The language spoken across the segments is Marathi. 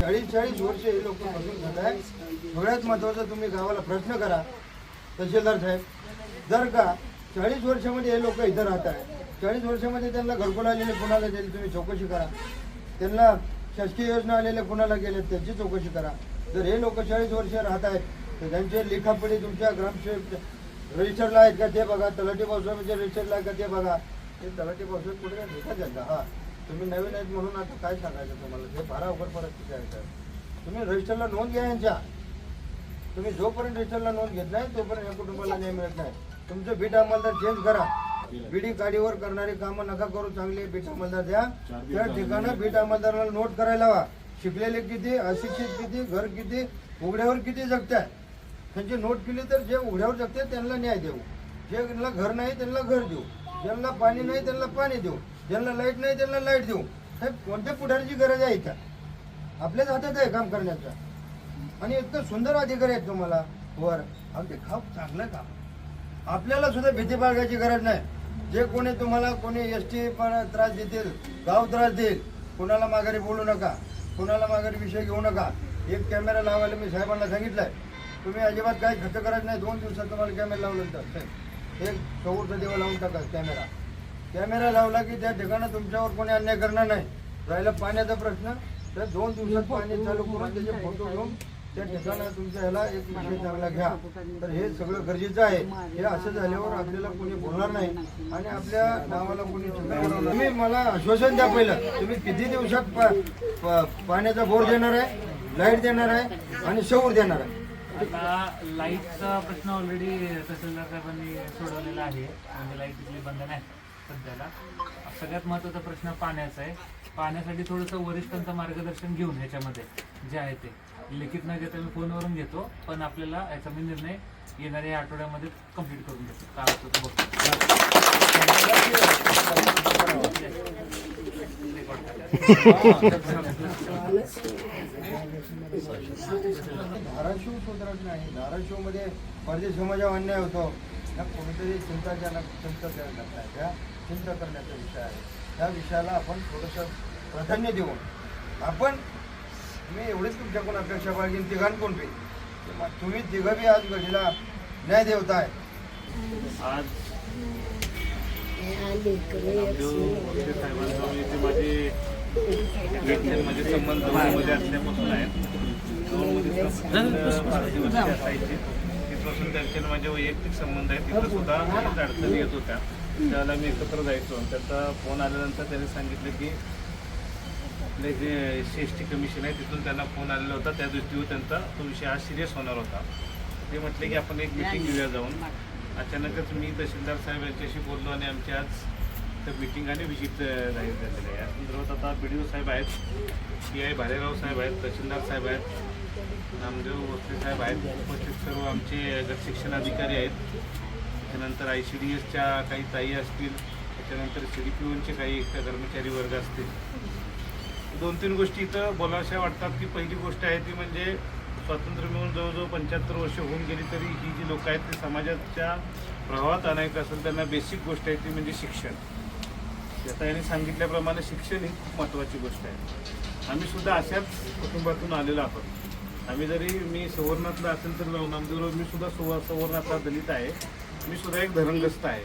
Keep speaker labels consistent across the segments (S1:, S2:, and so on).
S1: चाळीस चाळीस वर्ष हे लोक बसून खात आहे सगळ्यात महत्वाचं तुम्ही गावाला प्रश्न करा. तहसीलदार साहेब जर का चाळीस वर्षामध्ये हे लोक इथं राहत आहे चाळीस वर्षामध्ये त्यांना घरकुल आलेले कुणाला दिले तुम्ही चौकशी करा. त्यांना शासकीय योजना आलेल्या कुणाला गेल्या त्याची चौकशी करा. जर हे लोक चाळीस वर्ष राहत आहेत तर त्यांचे लिखापडी तुमच्या ग्रामसेवक रजिस्टरला आहेत का ते बघा. तलाठी पावसाळ्याचे रजिस्टरला आहे का ते बघा. ते तलाठी पावसाळ्यात कुठे काय भेटा त्यांना हा. तुम्ही नवीन आहेत म्हणून आता काय सांगायचं तुम्हाला? ते फार अवघड परिस्थिती आहे सर तुम्ही रजिस्टरला नोंद घ्या यांच्या. तुम्ही जोपर्यंत रजिस्टरला नोंद घेत नाही तोपर्यंत या कुटुंबाला न्याय मिळत नाही. तुमचं बीट अंमलदार चेंज करा. बीडी गाडीवर करणारी कामं नका करू चांगले बीट अंमलदार द्या. त्या ठिकाणी बीट अंमलदाराला नोट करायला हवा शिकलेले किती अशिक्षित किती घर किती उघड्यावर किती जगतात त्यांची नोट केली तर जे उघड्यावर जगते त्यांना न्याय देऊ. ज्यांना घर नाही त्यांना घर देऊ. ज्यांना पाणी नाही त्यांना पाणी देऊ. ज्यांना लाइट नाही त्यांना लाइट देऊ. साहेब कोणत्या पुढारीची गरज आहे इथं? आपल्याच हातात आहे काम करण्याचं. आणि इतकं सुंदर अधिकार आहेत तुम्हाला. वर. अगदी खाप चांगलं काम. आपल्याला सुद्धा भीती बाळगायची गरज नाही. जे कोणी तुम्हाला कोणी एस टी त्रास देतील गाव त्रास देईल कोणाला माघारी बोलू नका कोणाला माघारी विषय घेऊ नका. एक कॅमेरा लावायला मी साहेबांना सांगितलंय. तुम्ही अजिबात काही खर्च करत नाही. दोन दिवसात तुम्हाला कॅमेरा लावलं तर साहेब. एक चौरचा देवा लावून टाका कॅमेरा कॅमेरा लावला की त्या ठिकाणी तुमच्यावर कोणी अन्याय करणार नाही. राहिला पाण्याचा प्रश्न. तर दोन दिवसात पाणी चालू करून त्याचे फोटो घेऊन त्या ठिकाणी तुमच्या ह्याला एक विषय चांगला घ्या. तर हे सगळं गरजेचं आहे. हे असं झाल्यावर आपल्याला कोणी बोलणार नाही. आणि आपल्या नावाला कोणी. तुम्ही मला आश्वासन द्या पहिलं. तुम्ही किती दिवसात पा- पाण्याचा बोर देणार आहे लाइट देणार आहे आणि सौर देणार आहे?
S2: आता लाईटचा प्रश्न ऑलरेडी तहसीलदार साहेबांनी सोडवलेला आहे. म्हणजे लाइट तिथली बंद नाही. सध्याला. सगळ्यात महत्त्वाचा प्रश्न पाण्याचा आहे. पाण्यासाठी थोडंसं वरिष्ठांचं मार्गदर्शन घेऊन ह्याच्यामध्ये जे आहे ते. लिखित न घेता मी फोनवरून घेतो पण आपल्याला याचा मी निर्णय येणाऱ्या या आठवड्यामध्ये कंप्लीट करून घेतो काय होतं ते बघतो.
S1: धाराशिव सुधारत नाही धाराशिवमध्ये परदेश समाजावर अन्याय होतो. या कोणीतरी चिंताजनक चिंता करण्यात नाही त्या चिंता करण्याचा विषय आहे. त्या विषयाला आपण थोडंसं प्राधान्य देऊन आपण मी एवढीच तुमच्याकडून अपेक्षा बाळगीन तिघांकडून कोण बी तुम्ही तिघं बी आज घडीला न्याय देवताय
S2: आज साहेबांचा इथे माझे व्यक्ती म्हणजे संबंधमध्ये असल्यापासून आहेत तिथपासून त्यांचे माझे वैयक्तिक संबंध आहेत. तिथं सुद्धा अडचणी येत होत्या. त्यावेळेला मी एकत्र जायचो. आणि त्याचा फोन आल्यानंतर त्यांनी सांगितलं की आपले जे सी एस टी कमिशन आहे तिथून त्यांना फोन आलेला होता. त्या दृष्टीवर त्यांचा तो विषय आज सिरियस होणार होता. ते म्हटले की आपण एक मिटिंग घेऊया जाऊन. अचानकच मी तहसीलदार साहेब यांच्याशी बोललो आणि आमची आज तर मिटिंग आणि विजित जाहीर झालेली आहे. या संदर्भात आता बी डी ओ साहेब आहेत. पी आय भालेराव साहेब आहेत तहसीलदार साहेब आहेत. नामदेव भोसले साहेब आहेत. उपस्थित सर्व आमचे गट शिक्षण अधिकारी आहेत. त्याच्यानंतर आय सी डी एसच्या काही ताई असतील त्याच्यानंतर सी डी पी ओनचे काही कर्मचारी वर्ग असतील. दोन तीन गोष्टी इथं बोलावशा वाटतात की पहिली गोष्ट आहे ती म्हणजे स्वातंत्र्य मिळून जवळजवळ पंच्याहत्तर वर्ष होऊन गेली तरी ही जी लोक आहेत ते समाजाच्या प्रभावात आणायचं असेल त्यांना बेसिक गोष्ट आहे ती म्हणजे शिक्षण. आता यांनी सांगितल्याप्रमाणे शिक्षण ही खूप महत्त्वाची गोष्ट आहे. आम्ही सुद्धा अशाच कुटुंबातून आलेलो आहोत. आम्ही जरी मी सवर्णातला असेल तर नामदेवराव मी सुद्धा सुव सवर्णातला दलित आहे. मी सुद्धा एक धरणग्रस्त आहे.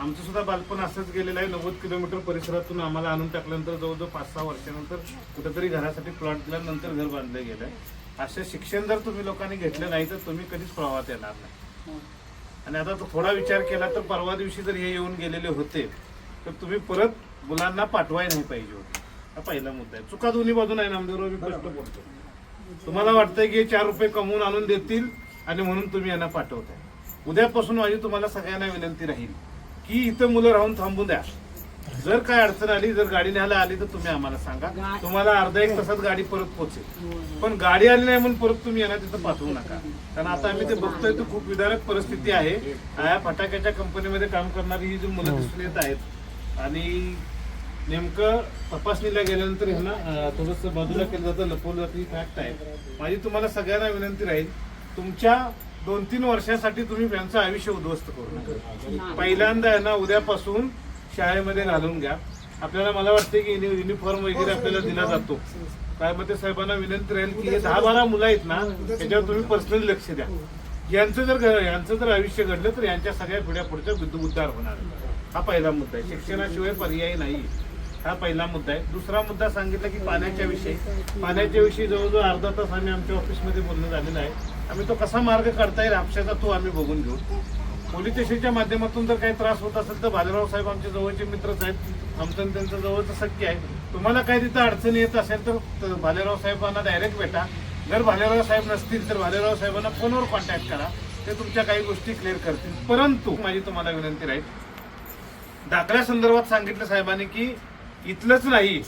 S2: आमचं सुद्धा बालपण असंच गेलेलं आहे. नव्वद किलोमीटर परिसरातून आम्हाला आणून टाकल्यानंतर जवळजवळ पाच सहा वर्षानंतर कुठेतरी घरासाठी प्लॉट दिल्यानंतर घर बांधलं गेलं. असं शिक्षण जर तुम्ही लोकांनी घेतलं नाही तर तुम्ही कधीच प्रवाहात येणार नाही. आणि आता थोडा विचार केला तर परवा दिवशी जर हे येऊन गेलेले होते तर तुम्ही परत मुलांना पाठवाय नाही पाहिजे होते. हा पहिला मुद्दा आहे. चुका दोन्ही बाजून आहे नामदेवराव मी स्पष्ट बोलतो तुम्हाला वाटतंय की चार रुपये कमवून आणून देतील आणि म्हणून तुम्ही यांना पाठवताय. उद्यापासून माझी तुम्हाला सगळ्यांना विनंती राहील की इथं मुलं राहून थांबून द्या. जर काय अडचण आली जर गाडी न्यायला आली तर तुम्ही आम्हाला सांगा. तुम्हाला अर्धा एक तासात गाडी परत पोहोचेल. पण गाडी आली नाही म्हणून परत तुम्ही यांना तिथं पाठवू नका. कारण आता आम्ही ते बघतोय तर खूप विदारक परिस्थिती आहे. या फटाक्याच्या कंपनीमध्ये काम करणारी ही जी मुलं दिसून येत आहेत आणि नेमकं तपासणीला गेल्यानंतर ह्यांना थोडंसं बाजूला केलं जातं लपवलं जातं ही फॅक्ट आहे. माझी तुम्हाला सगळ्यांना विनंती राहील तुमच्या दोन तीन वर्षासाठी तुम्ही त्यांचं आयुष्य उद्ध्वस्त करू नका. पहिल्यांदा यांना उद्यापासून शाळेमध्ये घालून घ्या. आपल्याला मला वाटते की युनिफॉर्म वगैरे आपल्याला दिला जातो. काय साहेबांना विनंती राहील की हे दहा बारा मुलं आहेत ना त्याच्यावर तुम्ही पर्सनली लक्ष द्या. यांचं जर यांचं जर आयुष्य घडलं तर यांच्या सगळ्या पिढ्या पुढच्या बुद्ध उद्धार होणार. हा पहिला मुद्दा आहे. शिक्षणाशिवाय पर्याय नाही. हा पहिला मुद्दा आहे. दुसरा मुद्दा सांगितला की पाण्याच्या विषयी. पाण्याच्या विषयी जवळजवळ अर्धा तास आम्ही आमच्या ऑफिसमध्ये बोलणं झालेलं आहे. आम्ही तो कसा मार्ग काढता येईल आपशाचा तो आम्ही बघून घेऊ. पोलीस स्टेशनच्या माध्यमातून जर काही त्रास होत असेल तर बाजीराव साहेब आमचे जवळचे मित्रच आहेत आमचं त्यांचं जवळचं सख्य आहे. तुम्हाला काही तिथं अडचणी येत असेल तर भालेराव साहेबांना डायरेक्ट भेटा. जर भालेराव साहेब नसतील तर भालेराव साहेबांना फोनवर कॉन्टॅक्ट करा. ते तुमच्या काही गोष्टी क्लिअर करतील. परंतु माझी तुम्हाला विनंती राहील. दाखल्या संदर्भात सांगितलं साहेबांनी की इथलंच नाही.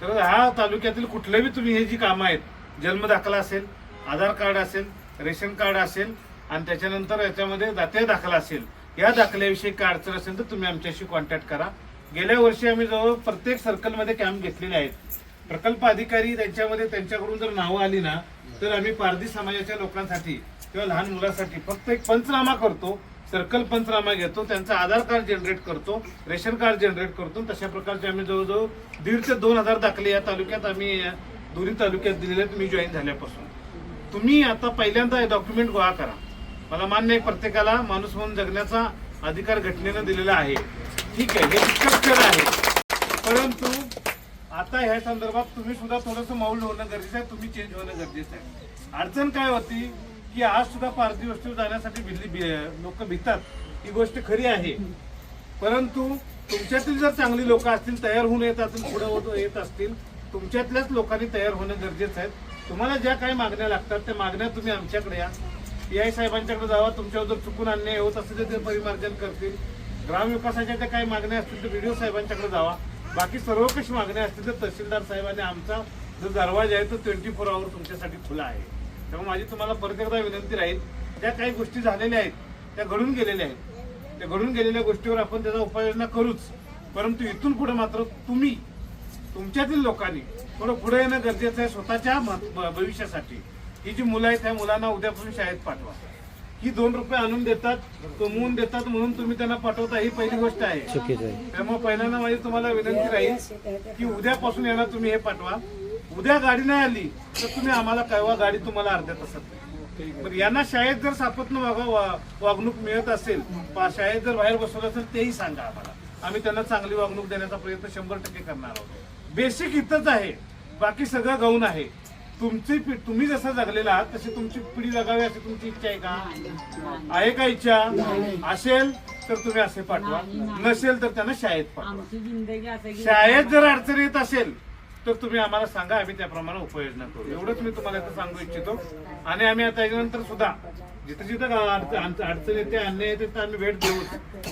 S2: तर ह्या तालुक्यातील कुठल्याही तुम्ही हे जी कामं आहेत जन्म दाखला असेल आधार कार्ड असेल रेशन कार्ड असेल आणि त्याच्यानंतर याच्यामध्ये दात्या दाखला असेल या दाखल्याविषयी काय अडचण असेल तर तुम्ही आमच्याशी कॉन्टॅक्ट करा. गेल्या वर्षी आम्ही जवळ प्रत्येक सर्कलमध्ये कॅम्प घेतलेले आहेत. प्रकल्प अधिकारी त्यांच्यामध्ये त्यांच्याकडून जर नावं आली ना तर आम्ही पारधी समाजाच्या लोकांसाठी किंवा लहान मुलासाठी फक्त एक पंचनामा करतो. सर्कल पंचनामा घेतो त्यांचं आधार कार्ड जनरेट करतो रेशन कार्ड जनरेट करतो तशा प्रकारचे आम्ही जवळजवळ दीड ते दोन हजार दाखले या तालुक्यात आम्ही दोन्ही तालुक्यात दिलेले आहेत मी जॉईन झाल्यापासून. तुम्ही आता पहिल्यांदा डॉक्युमेंट गोळा करा. मला मान्य आहे प्रत्येकाला माणूस म्हणून जगण्याचा अधिकार घटनेनं दिलेला आहे. ठीक आहे हे तितकंच आहे. परंतु आता ह्या संदर्भात तुम्ही सुद्धा थोडंसं माऊल होणं गरजेचं आहे तुम्ही चेंज होणं गरजेचं आहे. अडचण काय होती? की आज सुद्धा पार्थिव वस्तू जाण्यासाठी भिल्ली लोक भितात. ही गोष्ट खरी आहे. परंतु तुमच्यातील जर चांगली लोक असतील तयार होऊन येत असतील पुढे होत- येत असतील तुमच्यातल्याच लोकांनी तयार होणं गरजेचं आहे. तुम्हाला ज्या काही मागण्या लागतात त्या मागण्या तुम्ही आमच्याकडे या. पी आय साहेबांच्याकडे जावा तुमच्यावर जर चुकून अन्याय होत असेल तर ते परिमार्जन करतील. ग्रामविकासाच्या ज्या काही मागण्या असतील तर व्हिडिओ साहेबांच्याकडे जावा. बाकी सर्व कशी मागण्या असतील तर तहसीलदार साहेबांनी आमचा जो दरवाजा आहे तो ट्वेंटी फोर आवर तुमच्यासाठी खुला आहे. त्यामुळे माझी तुम्हाला परत एकदा विनंती राहील त्या काही गोष्टी झालेल्या आहेत त्या घडून गेलेल्या आहेत. त्या घडून गेलेल्या गोष्टीवर आपण त्याचा उपाययोजना करूच. परंतु इथून पुढे मात्र तुम्ही तुमच्यातील लोकांनी थोडं पुढे येणं गरजेचं आहे स्वतःच्या भविष्यासाठी. ही जी मुलं आहेत त्या मुलांना उद्यापासून शाळेत पाठवा. ही दोन रुपये आणून देतात कमवून देतात म्हणून तुम्ही त्यांना पाठवता ही पहिली गोष्ट आहे. त्यामुळे पहिल्यांदा माझी तुम्हाला विनंती राहील की उद्यापासून येणार तुम्ही हे पाठवा. उद्या गाडी नाही आली तर तुम्ही आम्हाला कळवा गाडी तुम्हाला अर्ध्या तासात. यांना शाळेत जर सापत्न वागणूक मिळत असेल शाळेत जर बाहेर बसवलं असेल तेही सांगा आम्हाला. आम्ही त्यांना चांगली वागणूक देण्याचा प्रयत्न शंभर टक्के करणार आहोत. बेसिक इथंच आहे बाकी सगळं गौण आहे. तुमची तुम्ही जसं जगलेला आहात तशी तुमची पिढी जगावी अशी तुमची इच्छा आहे का? आहे का इच्छा? असेल तर तुम्ही असे पाठवा. नसेल तर त्यांना शाळेत पाठवा. शाळेत जर अडचण येत असेल तर तुम्ही आम्हाला सांगा आम्ही त्याप्रमाणे उपाययोजना करू. एवढंच मी तुम्हाला इथं सांगू इच्छितो. आणि आम्ही आता याच्यानंतर सुद्धा जिथं जिथं अडचण अडचण येते अन्याय येते तर आम्ही भेट देऊ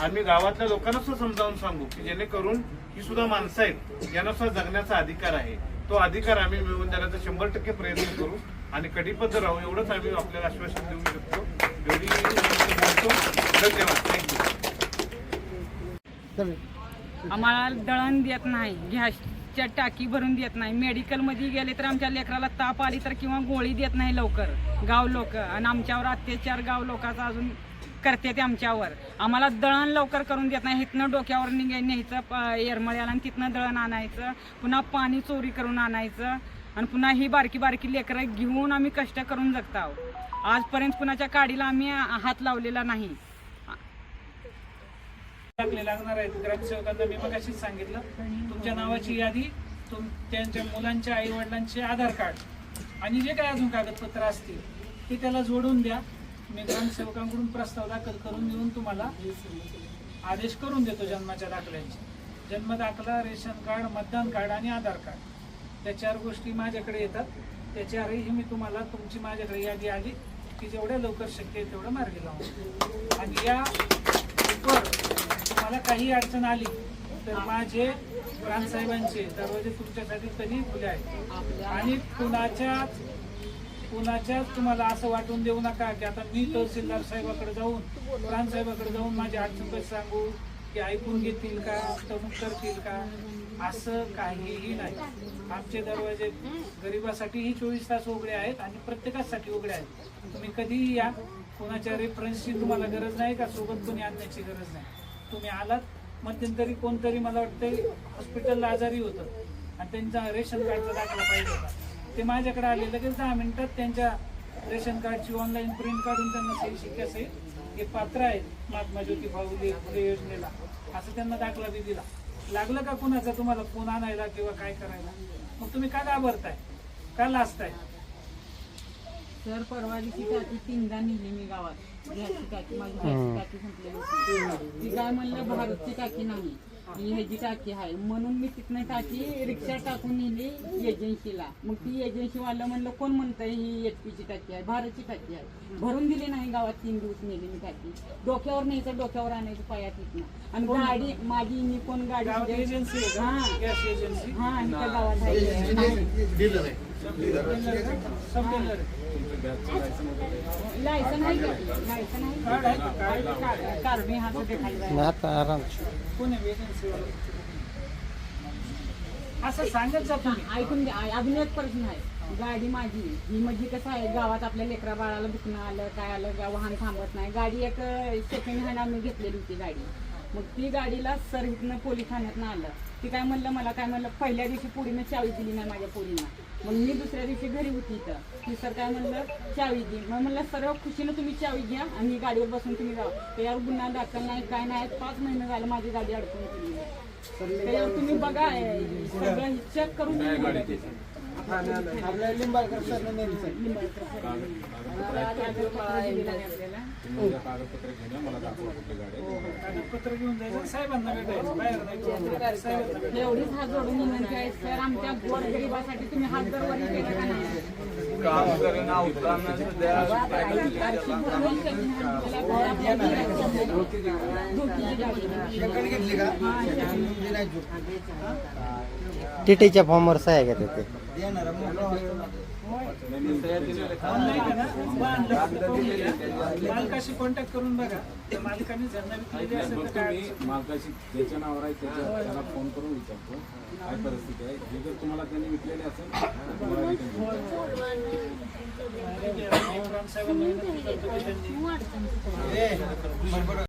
S2: आम्ही गावातल्या लोकांना सुद्धा समजावून सांगू की जेणेकरून ही सुद्धा माणसं आहेत यांना सुद्धा जगण्याचा अधिकार आहे. तो अधिकार आम्ही मिळवून देण्याचा शंभर टक्के प्रयत्न करू आणि कटिबद्ध राहू एवढंच आम्ही आपल्याला आश्वासन देऊ शकतो. एवढी बोलतो धन्यवाद. थँक्यू
S3: आम्हाला दळण देत नाही गॅसच्या टाकी भरून देत नाही. मेडिकलमध्ये गेले तर आमच्या लेकराला ताप आली तर किंवा गोळी देत नाही लवकर. गाव लोक आणि आमच्यावर अत्याचार गाव लोकांचा अजून करते ते आमच्यावर. आम्हाला दळण लवकर करून देत नाही. इथनं डोक्यावर निघाय न्यायचं प- येरमळ्याला आणि तिथनं दळण आणायचं. पुन्हा पाणी चोरी करून आणायचं. आणि पुन्हा ही बारकी बारकी लेकरं घेऊन आम्ही कष्ट करून जगत आहोत आजपर्यंत कुणाच्या काडीला आम्ही हात लावलेला नाही.
S4: दाखले लागणार आहेत. ग्रामसेवकांना मी मगाशीच सांगितलं तुमच्या नावाची यादी तुम त्यांच्या मुलांच्या आई वडिलांचे आधार कार्ड आणि जे काही अजून कागदपत्र असतील ते त्याला जोडून द्या. मी ग्रामसेवकांकडून प्रस्ताव दाखल करून देऊन तुम्हाला आदेश करून देतो जन्माच्या दाखल्यांचे. जन्म दाखला रेशन कार्ड मतदान कार्ड आणि आधार कार्ड. त्या चार गोष्टी माझ्याकडे येतात. त्या चारही मी तुम्हाला तुमची माझ्याकडे यादी आली की जेवढ्या लवकर शक्य आहे तेवढं मार्गी लावून. आणि या तुम्हाला काही अडचण आली तर माझे प्राणसाहेबांचे दरवाजे तुमच्यासाठी कधी खुले आहेत. आणि कुणाच्या कुणाच्याच तुम्हाला असं वाटून देऊ नका की आता मी तहसीलदार साहेबाकडे जाऊन ग्रामसाहेबाकडे जाऊन माझी अडचण कशी सांगू की ऐकून घेतील का तमुक करतील का असं काहीही नाही. आमचे दरवाजे गरिबासाठीही चोवीस तास उघडे आहेत आणि प्रत्येकासाठी उघडे आहेत. तुम्ही कधीही या कोणाच्या रेफरन्सची तुम्हाला गरज नाही का? सोबत कोणी आणण्याची गरज नाही. तुम्ही आलात मध्यंतरी कोणतरी मला वाटतं हॉस्पिटलला आजारी होतं. आणि त्यांचा रेशन कार्डचा दाखला पाहिजे होता. ते माझ्याकडे आले लगेच दहा मिनिटात त्यांच्या रेशन कार्डची ऑनलाईन प्रिंट काढून त्यांना सही शिक्क्या सहित हे पात्र आहेत महात्मा ज्योती फुले फुले योजनेला. असं त्यांना दाखला बी दिला. लागलं का कुणाचा? तुम्हाला फोन आणायला किंवा काय करायला? मग तुम्ही का घाबरताय? का लाजताय?
S3: सर परवा दिवशी टाकी तीनदा नेली मी गावात. गॅसची टाकी माझी गॅसची टाकी संपलेली होती. ती काय म्हणलं भारतची टाकी नाही. ही ह्याची टाकी आहे. म्हणून मी तिथनं टाकी रिक्षा टाकून नेली एजन्सीला. मग ती एजन्सीवाला म्हणलं कोण म्हणतंय ही एच पीची टाकी आहे? भारतची टाकी आहे. भरून दिली नाही गावात तीन दिवस नेली मी टाकी डोक्यावर न्यायचं डोक्यावर आणायचं पायात तिथनं. आणि गाडी माझी मी कोण गाडी
S4: एजन्सी आहे
S3: हा.
S4: का गॅस एजन्सी
S3: हा आणि त्या गावात आहे. हा
S4: असं सांगत
S3: ऐकून घ्या. अजून एक प्रश्न आहे. गाडी माझी. ही म्हणजे कसं आहे गावात आपल्या लेकरा बाळाला दुखणं आलं काय आलं वाहन थांबत नाही. गाडी एक सेकंड हँड आम्ही घेतलेली होती गाडी. मग ती गाडीला सर इथनं पोलीस ठाण्यातनं आलं. ती काय म्हणलं मला काय म्हणलं पहिल्या दिवशी पुढीनं चावी दिली नाही माझ्या पोरींना मग मी दुसऱ्या दिवशी घरी होती इथं. ती सर काय म्हणलं चावी दे. मग म्हणलं सर्व खुशीनं तुम्ही चावी घ्या आणि गाडीवर बसून तुम्ही जा त्याच्यावर गुन्हा दाखल नाही काय नाही पाच महिने झालं माझी गाडी अडकून गेली. त्याच्यावर तुम्ही बघा सगळं चेक करून तुम्ही बघा तिथं.
S1: आपल्या लिंबाळकर सरनं नेली सर
S4: कागदपत्र घेऊन जायचं साहेबांना भेटायचं बाहेर नाही साहेबांना भेटायचं.
S3: एवढीच हात जोडून विनंती आहे सर आमच्या गोरगरिबासाठी तुम्ही हात जर वर केला का नाही.
S5: टीटीच्या फॉर्मवर सह्या घेतात ते.
S4: मालकाशी कॉन्टॅक्ट करून बघा. त्या मालकाने ज्यांना विकलेली असेल तर काय
S6: तुम्ही मालकाशी ज्याच्या नावावर आहे त्याच्या त्याला फोन करून विचारतो. काय परिस्थिती आहे? हे जर तुम्हाला त्यांनी विकलेले असेल तर तुम्हाला return देतो.
S4: साहेबांना विनंती करतो की त्यांनी
S1: ए, बरोबर.